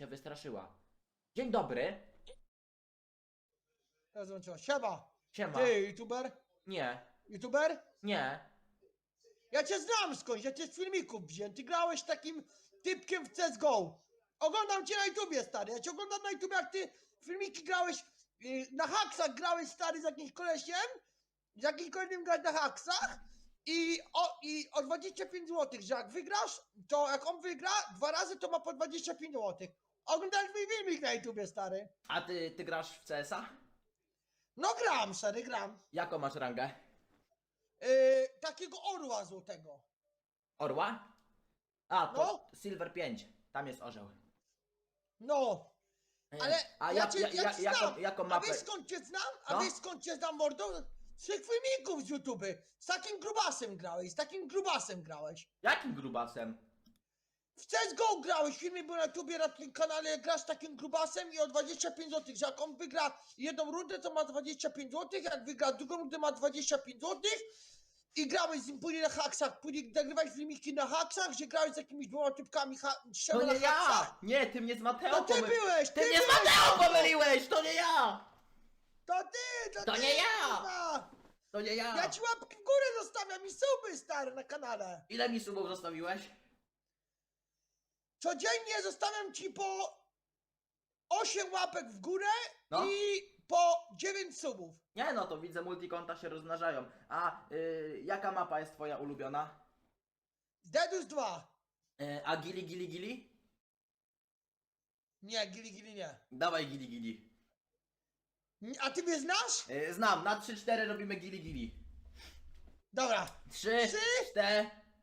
się wystraszyła. Dzień dobry. Ja zobaczyła. Siema! Siema. Ty, youtuber? Nie, YouTuber? nie. Ja cię znam skądś, ja cię z filmików wziąłem. Ty grałeś takim typkiem w CSGO. Oglądam cię na YouTubie, stary. Ja cię oglądam na YouTubie, jak ty filmiki grałeś, yy, na haksach grałeś, stary, z jakimś kolesiem. Z jakimś kolejnym grać na haksach. I o, I o 25 zł, że jak wygrasz, to jak on wygra dwa razy, to ma po 25 zł. Oglądałeś mój filmik na YouTubie, stary. A ty, ty grasz w CS-a? No gram, stary, gram. Jaką masz rangę? Yy, takiego orła złotego. Orła? A, to No. Silver 5. Tam jest orzeł. No, ale A ja ja, cię, ja, ja ja, cię jaką, znam. jaką A mapę? wiesz skąd cię znam? A No. wiesz skąd cię znam, mordo? Z tych filmików z YouTube. Z takim grubasem grałeś, z takim grubasem grałeś. Jakim grubasem? W CSGO grałeś, filmy były na YouTubie, na tym kanale, grasz z takim grubasem i o 25 zł, że jak on wygra jedną rundę, to ma 25 zł, jak wygra drugą rundę, ma 25 zł. I grałeś z nim później na haksach, później nagrywałeś filmiki na haksach, że grałeś z jakimiś dwoma typkami ha- nie na haksach. ja! Nie, ty mnie z Mateo To ty pomyliłeś! byłeś, ty, Ty mnie z byłeś, Mateo pomyliłeś! To nie ja! To ty, to, To ty, nie ja. kurwa. To nie ja! Ja ci łapki w górę zostawiam i suby stary na kanale. Ile mi subów zostawiłeś? Codziennie zostawiam ci po 8 łapek w górę No. i po 9 subów. Nie no, to widzę multikonta się rozmnażają. A y, jaka mapa jest twoja ulubiona? Dedus 2. Y, a gili gili gili? Nie, gili gili nie. Dawaj gili gili. A ty mnie znasz? Y, znam, na 3-4 robimy gili gili. Dobra. 3, Trzy. 4,